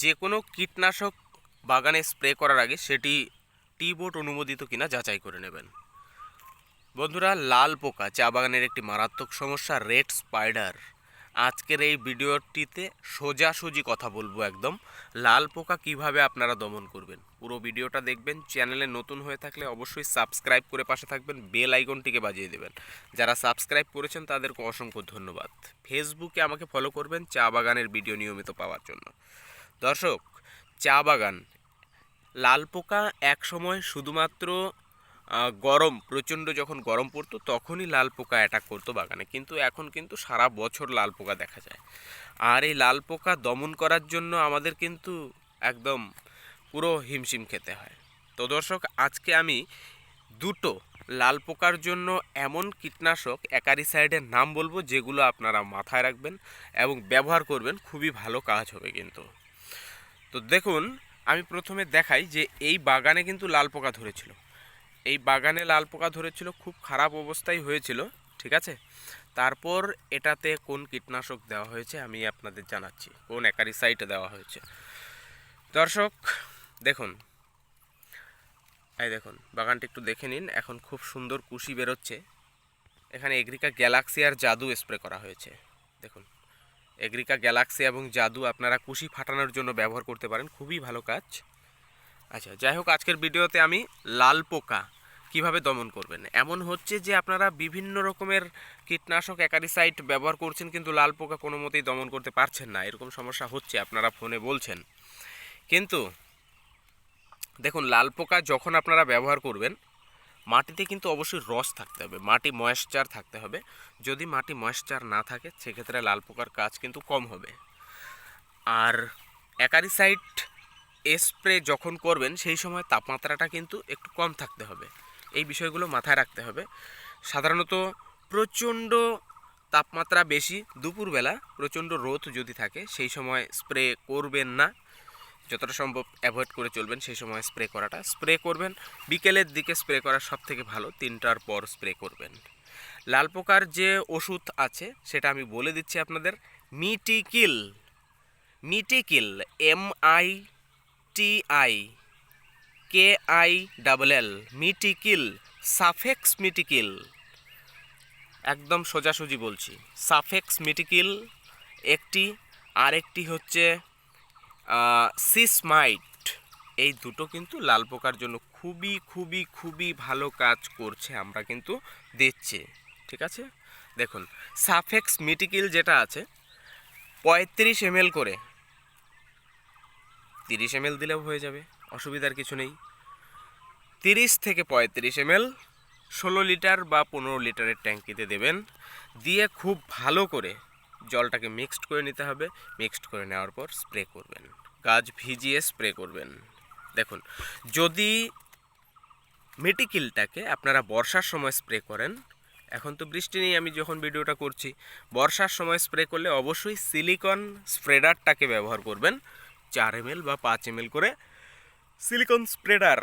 যে কোনো কীটনাশক বাগানে স্প্রে করার আগে সেটি টি বোর্ড অনুমোদিত কিনা যাচাই করে নেবেন। বন্ধুরা, লাল পোকা চা বাগানের একটি মারাত্মক সমস্যা, রেড স্পাইডার। আজকের এই ভিডিওটিতে সোজাসুজি কথা বলব একদম। লাল পোকা কীভাবে আপনারা দমন করবেন? পুরো ভিডিওটা দেখবেন, চ্যানেলে নতুন হয়ে থাকলে অবশ্যই সাবস্ক্রাইব করে পাশে থাকবেন, বেল আইকনটিকে বাজিয়ে দেবেন। যারা সাবস্ক্রাইব করেছেন, তাদেরকে অসংখ্য ধন্যবাদ। ফেসবুকে আমাকে ফলো করবেন চা বাগানের ভিডিও নিয়মিত পাওয়ার জন্য। দর্শক, চা বাগান। লাল পোকা এক সময় শুধুমাত্র গরম, প্রচণ্ড যখন গরম পড়তো তখনই লাল পোকা অ্যাটাক করতো বাগানে। কিন্তু এখন কিন্তু সারা বছর লাল পোকা দেখা যায়। আর এই লাল পোকা দমন করার জন্য আমাদের কিন্তু একদম পুরো হিমশিম খেতে হয়। তো দর্শক, আজকে আমি দুটো লাল পোকার জন্য এমন কীটনাশক অ্যাকারিসাইডের নাম বলব যেগুলো আপনারা মাথায় রাখবেন এবং ব্যবহার করবেন। খুবই ভালো কাজ হবে কিন্তু। তো দেখুন, আমি প্রথমে দেখাই যে এই বাগানে কিন্তু লাল পোকা ধরেছিল। এই বাগানে লাল পোকা ধরেছিল, খুব খারাপ অবস্থায় হয়েছিল, ঠিক আছে? তারপর এটাতে কোন কীটনাশক দেওয়া হয়েছে আমি আপনাদের জানাচ্ছি, কোন অ্যাকারিসাইটে দেওয়া হয়েছে। দর্শক, দেখুন। এই দেখুন, বাগানটা একটু দেখে নিন, এখন খুব সুন্দর কুশি বেরোচ্ছে। এখানে এগ্রিকা গ্যালাক্সি আর জাদু স্প্রে করা হয়েছে, দেখুন। এগ্রিকা গ্যালাক্সি এবং জাদু আপনারা কুশি ফাটানোর জন্য ব্যবহার করতে পারেন, খুবই ভালো কাজ। আচ্ছা যাই হোক, আজকের ভিডিওতে আমি লাল পোকা কীভাবে দমন করবেন? এমন হচ্ছে যে আপনারা বিভিন্ন রকমের কীটনাশক অ্যাকারিসাইট ব্যবহার করছেন, কিন্তু লাল পোকা কোনো মতেই দমন করতে পারছেন না। এরকম সমস্যা হচ্ছে, আপনারা ফোনে বলছেন। কিন্তু দেখুন, লাল পোকা যখন আপনারা ব্যবহার করবেন মাটিতে কিন্তু অবশ্যই রস থাকতে হবে, মাটি ময়েশ্চার থাকতে হবে। যদি মাটি ময়েশ্চার না থাকে, সেক্ষেত্রে লাল পোকার কাজ কিন্তু কম হবে। আর অ্যাকারিসাইট স্প্রে যখন করবেন, সেই সময় তাপমাত্রাটা কিন্তু একটু কম থাকতে হবে। এই বিষয়গুলো মাথায় রাখতে হবে। সাধারণত প্রচণ্ড তাপমাত্রা বেশি দুপুরবেলা, প্রচণ্ড রোদ যদি থাকে, সেই সময় স্প্রে করবেন না। যতটা সম্ভব অ্যাভয়েড করে চলবেন, সেই সময় স্প্রে করাটা। স্প্রে করবেন, বিকেলের দিকে স্প্রে করা সব থেকে ভালো, তিনটার পর স্প্রে করবেন। লাল পোকার যে ওষুধ আছে, সেটা আমি বলে দিচ্ছি আপনাদের মিটিকিল মিটিকিল M I T I K I double L মিটিকিল সাফেক্স মিটিকিল একদম সোজাসুজি বলছি সাফেক্স মিটিকিল একটি, আরেকটি হচ্ছে সিসমাইট এই দুটো কিন্তু লাল পোকার জন্য খুবই খুবই খুবই ভালো কাজ করছে, আমরা কিন্তু দিচ্ছি ঠিক আছে? দেখুন সাফেক্স মিটিকিল যেটা আছে, পঁয়ত্রিশ এম করে। তিরিশ এম দিলেও হয়ে যাবে, অসুবিধার কিছু নেই। তিরিশ থেকে পঁয়ত্রিশ এম ষোলো লিটার বা পনেরো লিটারের ট্যাঙ্কিতে দেবেন, দিয়ে খুব ভালো করে জলটাকে মিক্সড করে নিতে হবে। মিক্সড করে নেওয়ার পর স্প্রে করবেন। গাছ ভিজিয়ে স্প্রে করবেন। দেখুন, যদি মেটিকিলটাকে আপনারা বর্ষার সময় স্প্রে করেন, এখন তো বৃষ্টি নেই, আমি যখন ভিডিওটা করছি, বর্ষার সময় স্প্রে করলে অবশ্যই সিলিকন স্প্রেডারটাকে ব্যবহার করবেন। চার এম বা পাঁচ এম করে সিলিকন স্প্রেডার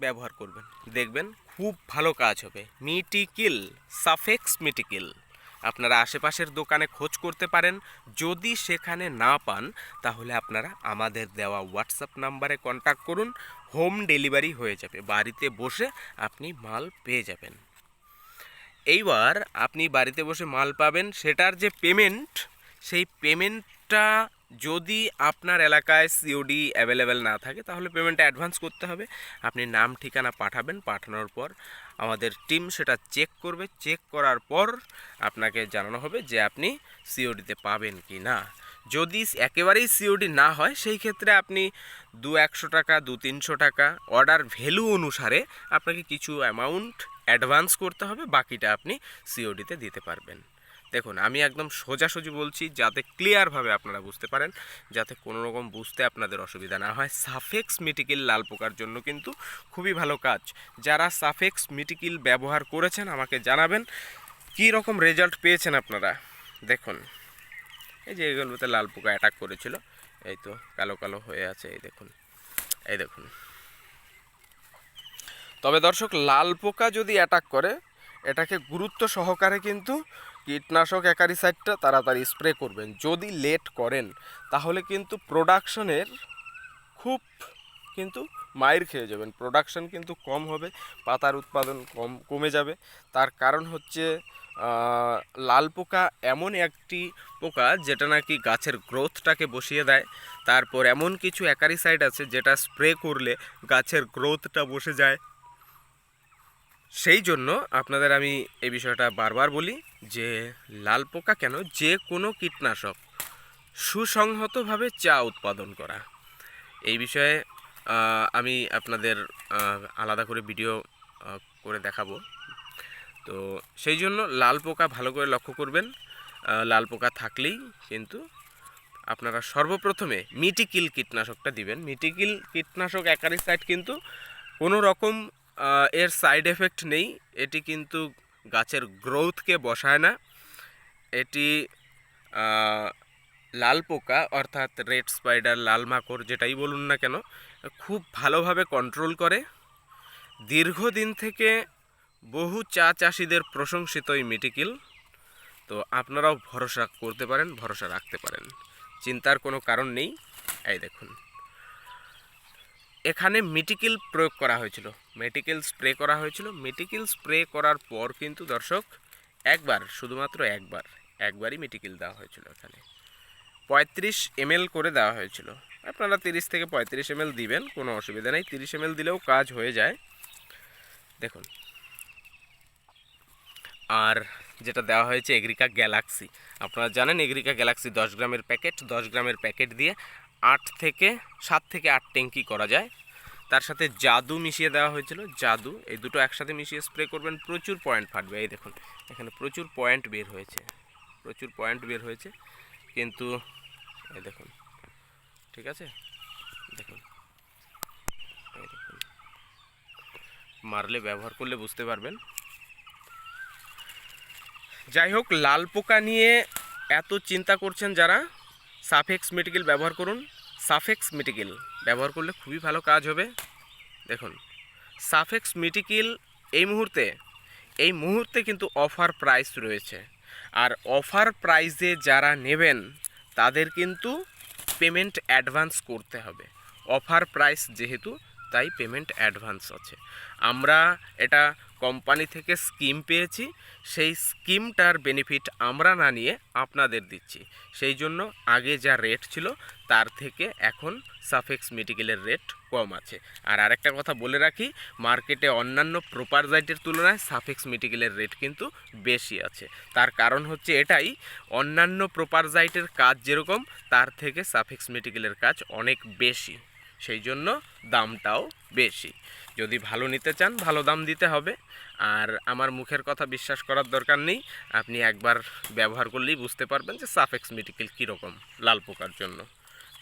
ব্যবহার করবেন। দেখবেন খুব ভালো কাজ হবে। মিটিকিল, সাফেক্স মিটিকিল। আপনারা আশেপাশের দোকানে খোঁজ করতে পারেন। যদি সেখানে না পান, তাহলে আপনারা আমাদের দেওয়া হোয়াটসঅ্যাপ নাম্বারে কন্ট্যাক্ট করুন। হোম ডেলিভারি হয়ে যাবে। বাড়িতে বসে আপনি মাল পেয়ে যাবেন। এইবার আপনি বাড়িতে বসে মাল পাবেন। সেটার যে পেমেন্ট সেই পেমেন্টটা যদি আপনার এলাকায় সিওডি অ্যাভেলেবেল না থাকে, তাহলে পেমেন্টটা অ্যাডভান্স করতে হবে। আপনি নাম, ঠিকানা পাঠাবেন, পাঠানোর পর আমাদের টিম সেটা চেক করবে। চেক করার পর আপনাকে জানানো হবে যে আপনি সিওডিতে পাবেন কি না। যদি একেবারেই সিওডি না হয়, সেই ক্ষেত্রে আপনি দু একশো টাকা দু তিনশো টাকা অর্ডার ভ্যালু অনুসারে আপনাকে কিছু অ্যামাউন্ট অ্যাডভান্স করতে হবে। বাকিটা আপনি সিওডিতে দিতে পারবেন। দেখুন, আমি একদম সোজাসুজি বলছি যাতে ক্লিয়ারভাবে আপনারা বুঝতে পারেন, যাতে কোনো রকম বুঝতে আপনাদের অসুবিধা না হয়। সাফেক্স মিটিকিল লাল পোকার জন্য কিন্তু খুবই ভালো কাজ। যারা সাফেক্স মিটিকিল ব্যবহার করেছেন, আমাকে জানাবেন কী রকম রেজাল্ট পেয়েছেন আপনারা। দেখুন, এই যে এগুলোতে লাল পোকা অ্যাটাক করেছিল, এই তো কালো কালো হয়ে আছে, এই দেখুন এই দেখুন। তবে দর্শক, লাল পোকা যদি অ্যাটাক করে, এটাকে গুরুত্ব সহকারে কিন্তু কীটনাশক অ্যাকারিসাইডটা তাড়াতাড়ি স্প্রে করবেন। যদি লেট করেন, তাহলে কিন্তু প্রোডাকশনের খুব কিন্তু মায়ের খেয়ে যাবেন। প্রোডাকশন কিন্তু কম হবে, পাতার উৎপাদন কম, কমে যাবে। তার কারণ হচ্ছে লাল পোকা এমন একটি পোকা যেটা নাকি গাছের গ্রোথটাকে বসিয়ে দেয়। তারপর এমন কিছু অ্যাকারিসাইড আছে যেটা স্প্রে করলে গাছের গ্রোথটা বসে যায়। সেই জন্য আপনাদের আমি এই বিষয়টা বারবার বলি যে লাল পোকা কেন? যে কোনো কীটনাশক সুসংহতভাবে চা উৎপাদন করা। এই বিষয়ে আমি আপনাদের আলাদা করে ভিডিও করে দেখাবো। তো সেই জন্য লাল পোকা ভালো করে লক্ষ্য করবেন। লাল পোকা থাকলেই কিন্তু আপনারা সর্বপ্রথমে মিটিকিল কীটনাশকটা দিবেন। মিটিকিল কীটনাশক অ্যাকারিসাইড কিন্তু কোনো রকম এর সাইড এফেক্ট নেই। এটি কিন্তু গাছের গ্রোথকে বসায় না। এটি লাল পোকা, অর্থাৎ রেড স্পাইডার লাল মাকড় যেটাই বলুন না কেন, খুব ভালোভাবে কন্ট্রোল করে। দীর্ঘদিন থেকে বহু চা চাষিদের প্রশংসিত এই মিটিকিল তো আপনারাও ভরসা করতে পারেন, ভরসা রাখতে পারেন। চিন্তার কোনো কারণ নেই। এই দেখুন। এখানে মিটিকিল প্রয়োগ করা হয়েছিল। মেটিকেল স্প্রে করা হয়েছিল। মেটিকেল স্প্রে করার পর কিন্তু দর্শক, একবার, শুধুমাত্র একবার, একবারই মেটিকেল দেওয়া হয়েছিল এখানে। পঁয়ত্রিশ এমএল করে দেওয়া হয়েছিল। আপনারা তিরিশ থেকে পঁয়ত্রিশ এমএল দিবেন, কোনো অসুবিধা নেই। তিরিশ এমএল দিলেও কাজ হয়ে যায়। দেখুন। আর যেটা দেওয়া হয়েছে এগ্রিকা গ্যালাক্সি। আপনারা জানেন এগ্রিকা গ্যালাক্সি দশ গ্রামের প্যাকেট। দশ গ্রামের প্যাকেট দিয়ে আট থেকে সাত থেকে আট ট্যাঙ্কি করা যায়। তার সাথে জাদু মিশিয়ে দেওয়া হয়েছিল। জাদু, এই দুটো একসাথে মিশিয়ে স্প্রে করবেন, প্রচুর পয়েন্ট ফাটবে। এই দেখুন, এখানে প্রচুর পয়েন্ট বের হয়েছে। প্রচুর পয়েন্ট বের হয়েছে। কিন্তু, এই দেখুন, ঠিক আছে? দেখুন মারলে ব্যবহার করলে বুঝতে পারবেন। যাই হোক, লাল পোকা নিয়ে এত চিন্তা করছেন যারা, সাফেক্স মেটিকেল ব্যবহার করুন। সাফেক্স মেটিকেল ব্যবহার করলে খুবই ভালো কাজ হবে। দেখুন, সাফেক্স মেটিকেল এই মুহূর্তে এই মুহূর্তে কিন্তু অফার প্রাইস রয়েছে। আর অফার প্রাইসে যারা নেবেন, তাদের কিন্তু পেমেন্ট অ্যাডভান্স করতে হবে। অফার প্রাইস যেহেতু তাই পেমেন্ট অ্যাডভান্স আছে। আমরা এটা কোম্পানি থেকে স্কিম পেয়েছি, সেই স্কিমটার বেনিফিট আমরা না নিয়ে আপনাদের দিচ্ছি। সেই জন্য আগে যা রেট ছিল, তার থেকে এখন সাফেক্স মেডিকেলের রেট কম আছে। আর আরেকটা কথা বলে রাখি মার্কেটে অন্যান্য প্রোপারজাইটের তুলনায় সাফেক্স মেডিকেলের রেট কিন্তু বেশি আছে। তার কারণ হচ্ছে এটাই, অন্যান্য প্রোপারজাইটের কাজ যেরকম, তার থেকে সাফেক্স মেডিকেলের কাজ অনেক বেশি। সেই জন্য দামটাও বেশি। যদি ভালো নিতে চান, ভালো দাম দিতে হবে। আর আমার মুখের কথা বিশ্বাস করার দরকার নেই। আপনি একবার ব্যবহার করলেই বুঝতে পারবেন যে সাফেক্স মেডিকেল কীরকম লাল পোকার জন্য।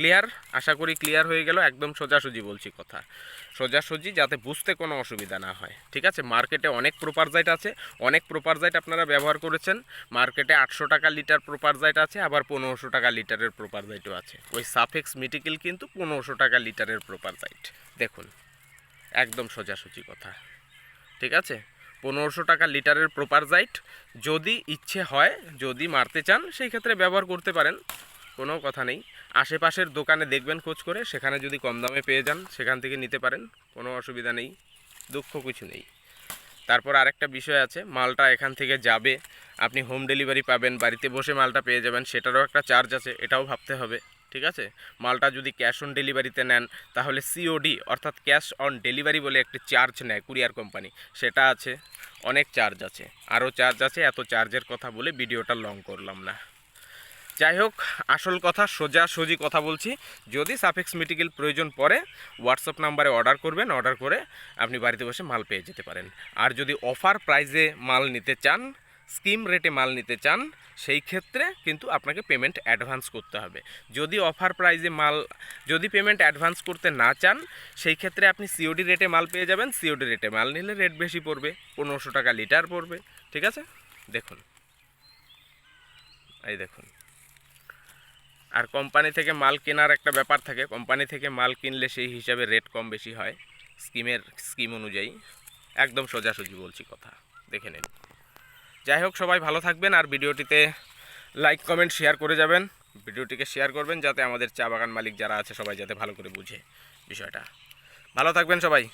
ক্লিয়ার আশা করি ক্লিয়ার হয়ে গেল, একদম সোজাসুজি বলছি কথা। সোজাসুজি যাতে বুঝতে কোনো অসুবিধা না হয়, ঠিক আছে? মার্কেটে অনেক প্রোপারজাইট আছে, অনেক প্রোপারজাইট আপনারা ব্যবহার করেছেন। মার্কেটে আটশো টাকা লিটার প্রোপারজাইট আছে, আবার পনেরোশো টাকা লিটারের প্রোপারজাইটও আছে। ওই সাফেক্স মেডিকেল কিন্তু পনেরোশো টাকা লিটারের প্রোপারজাইট দেখুন, একদম সোজাসুজি কথা, ঠিক আছে? পনেরোশো টাকা লিটারের প্রোপারজাইট যদি ইচ্ছে হয়, যদি মারতে চান, সেই ক্ষেত্রে ব্যবহার করতে পারেন, কোনো কথা নেই। আশেপাশের দোকানে দেখবেন খোঁজ করে, সেখানে যদি কম দামে পেয়ে যান, সেখান থেকে নিতে পারেন, কোনো অসুবিধা নেই, দুঃখ কিছু নেই। তারপর আরেকটা বিষয় আছে, মালটা এখান থেকে যাবে, আপনি হোম ডেলিভারি পাবেন, বাড়িতে বসে মালটা পেয়ে যাবেন, সেটারও একটা চার্জ আছে, এটাও ভাবতে হবে, ঠিক আছে? মালটা যদি ক্যাশ অন ডেলিভারিতে নেন, তাহলে সিওডি অর্থাৎ ক্যাশ অন ডেলিভারি বলে একটি চার্জ নেয় কুরিয়ার কোম্পানি, সেটা আছে, অনেক চার্জ আছে, আরও চার্জ আছে, এত চার্জের কথা বলে ভিডিওটা লং করলাম না। যাই হোক, আসল কথা, সোজা সোজি কথা বলছি। যদি সাফেক্স মেটিকেল প্রয়োজন পড়ে হোয়াটসঅ্যাপ নাম্বারে অর্ডার করবেন অর্ডার করে আপনি বাড়িতে বসে মাল পেয়ে যেতে পারেন। আর যদি অফার প্রাইজে মাল নিতে চান স্কিম রেটে মাল নিতে চান, সেই ক্ষেত্রে কিন্তু আপনাকে পেমেন্ট অ্যাডভান্স করতে হবে। যদি অফার প্রাইজে মাল, যদি পেমেন্ট অ্যাডভান্স করতে না চান, সেই ক্ষেত্রে আপনি সিওডি রেটে মাল পেয়ে যাবেন। সিওডি রেটে মাল নিলে রেট বেশি পড়বে, পনেরোশো টাকা লিটার পড়বে, ঠিক আছে? দেখুন। এই দেখুন। আর কোম্পানি থেকে মাল কেনার একটা ব্যাপার থাকে। কোম্পানি থেকে মাল কিনলে সেই হিসাবে রেট কম বেশি হয়, স্কিমের, স্কিম অনুযায়ী। একদম সোজাসুজি বলছি কথা, দেখে নিন। যাই হোক, সবাই ভালো থাকবেন আর ভিডিওটিতে লাইক কমেন্ট শেয়ার করে যাবেন। ভিডিওটিকে শেয়ার করবেন যাতে আমাদের চা বাগান মালিক যারা আছে সবাই যাতে ভালো করে বুঝে বিষয়টা। ভালো থাকবেন সবাই।